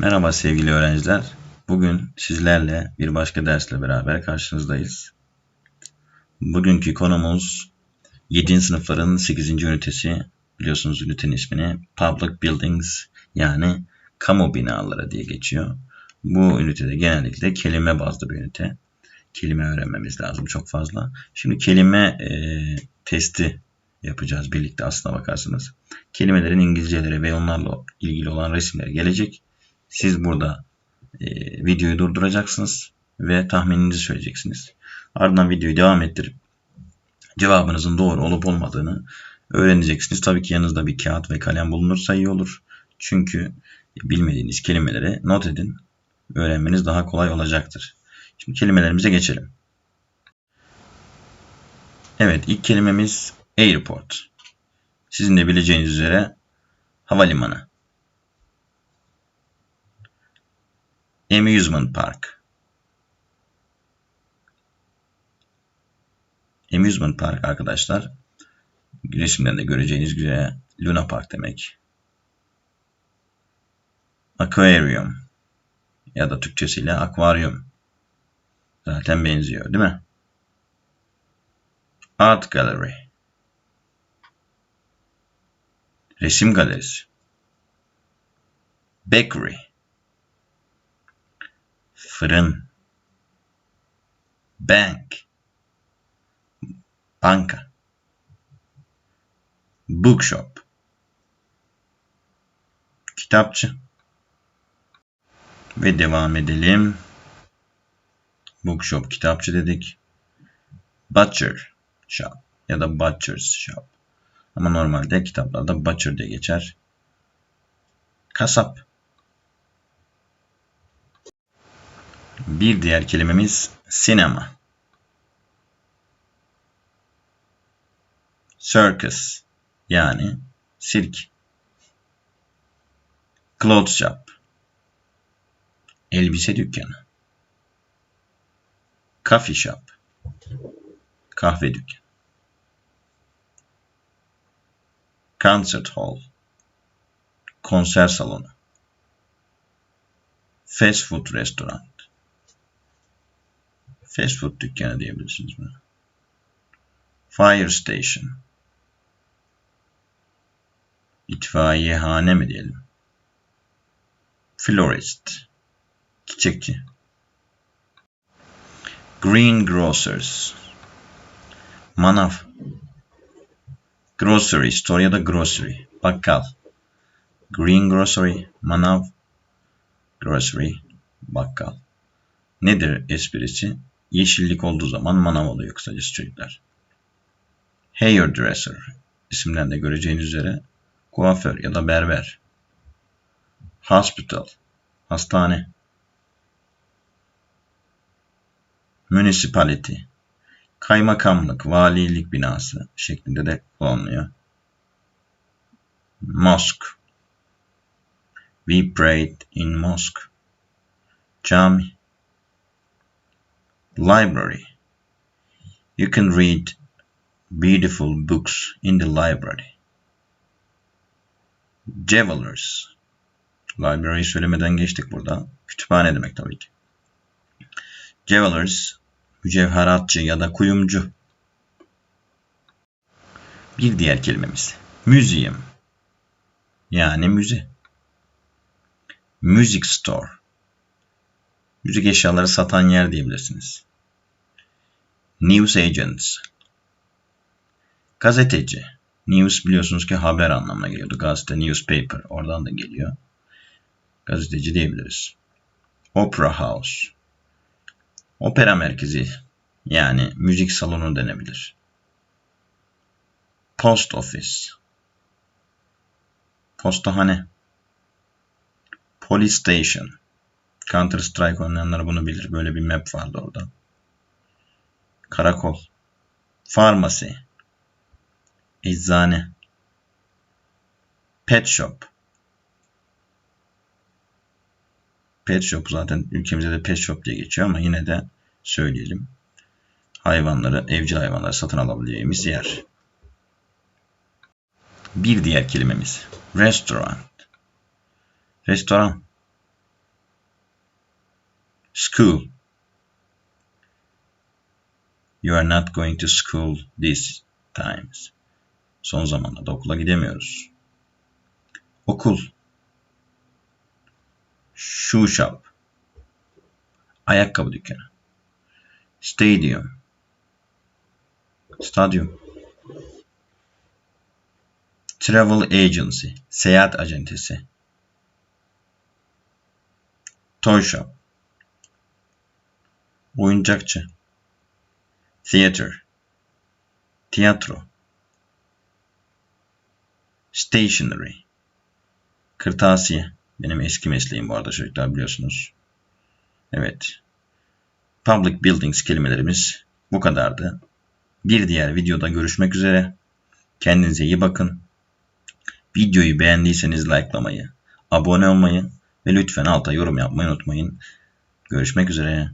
Merhaba sevgili öğrenciler. Bugün sizlerle bir başka dersle beraber karşınızdayız. Bugünkü konumuz 7. sınıfların 8. ünitesi. Biliyorsunuz ünitenin ismini Public Buildings yani kamu binaları diye geçiyor. Bu ünitede genellikle kelime bazlı bir ünite. Kelime öğrenmemiz lazım çok fazla. Şimdi kelime e, testi yapacağız birlikte aslına bakarsanız. Kelimelerin İngilizceleri ve onlarla ilgili olan resimleri gelecek. Siz burada e, videoyu durduracaksınız ve tahmininizi söyleyeceksiniz. Ardından videoyu devam ettirip cevabınızın doğru olup olmadığını öğreneceksiniz. Tabii ki yanınızda bir kağıt ve kalem bulunursa iyi olur. Çünkü bilmediğiniz kelimeleri not edin. Öğrenmeniz daha kolay olacaktır. Şimdi kelimelerimize geçelim. Evet ilk kelimemiz airport. Sizin de bileceğiniz üzere havalimanı. Amusement Park. Amusement Park arkadaşlar resimden de göreceğiniz gibi Luna Park demek. Aquarium ya da Türkçesiyle akvaryum. Zaten benziyor değil mi? Art Gallery. Resim galerisi. Bakery. Fırın. Bank. Banka. Bookshop. Kitapçı. Ve devam edelim. Bookshop kitapçı dedik. Butcher shop ya da butcher's shop. Ama normalde kitaplarda butcher diye geçer. Kasap. Bir diğer kelimemiz sinema. Circus yani sirk. Clothes shop. Elbise dükkanı. Coffee shop. Kahve dükkanı. Concert hall. Konser salonu. Fast food restoran. Fast food dükkanı diyebilirsiniz buna. Fire station. İtfaiye hane mi diyelim? Florist. Çiçekçi. Green grocers. Manav. Grocery store ya da grocery. Bakkal. Green grocery, manav, grocery, bakkal. Nedir esprisi? Yeşillik olduğu zaman manav oluyor kısacası çocuklar. Hairdresser isimden de göreceğiniz üzere kuaför ya da berber. Hospital, hastane. Municipality, kaymakamlık, valilik binası şeklinde de kullanılıyor. Mosque, we prayed in mosque. Cami, library, you can read beautiful books in the library. Jewelers, library söylemeden geçtik burada. Kütüphane demek tabii ki. Jewelers, mücevheratçı ya da kuyumcu. Bir diğer kelimemiz. Museum. Yani müze. Music store. Müzik eşyaları satan yer diyebilirsiniz. News agents. Gazeteci. News biliyorsunuz ki haber anlamına geliyordu. Gazete, newspaper. Oradan da geliyor. Gazeteci diyebiliriz. Opera house. Opera merkezi yani müzik salonu denebilir. Post office. Postahane. Police station. Counter Strike oynayanlar bunu bilir. Böyle bir map vardı orada. Karakol. Farmasi. Eczane. Pet shop. Pet shop zaten ülkemizde de pet shop diye geçiyor ama yine de söyleyelim. Hayvanları, evcil hayvanları satın alabileceğimiz yer. Bir diğer kelimemiz. Restaurant. Restoran. School. You are not going to school these times. Son zamanlarda okula gidemiyoruz. Okul. Shoe shop. Ayakkabı dükkanı. Stadium. Stadyum. Travel agency. Seyahat acentesi. Toy shop. Oyuncakçı. Theater. Tiyatro. Stationery. Kırtasiye. Benim eski mesleğim bu arada çocuklar biliyorsunuz. Evet. Public buildings kelimelerimiz bu kadardı. Bir diğer videoda görüşmek üzere. Kendinize iyi bakın. Videoyu beğendiyseniz likelamayı, abone olmayı ve lütfen alta yorum yapmayı unutmayın. Görüşmek üzere.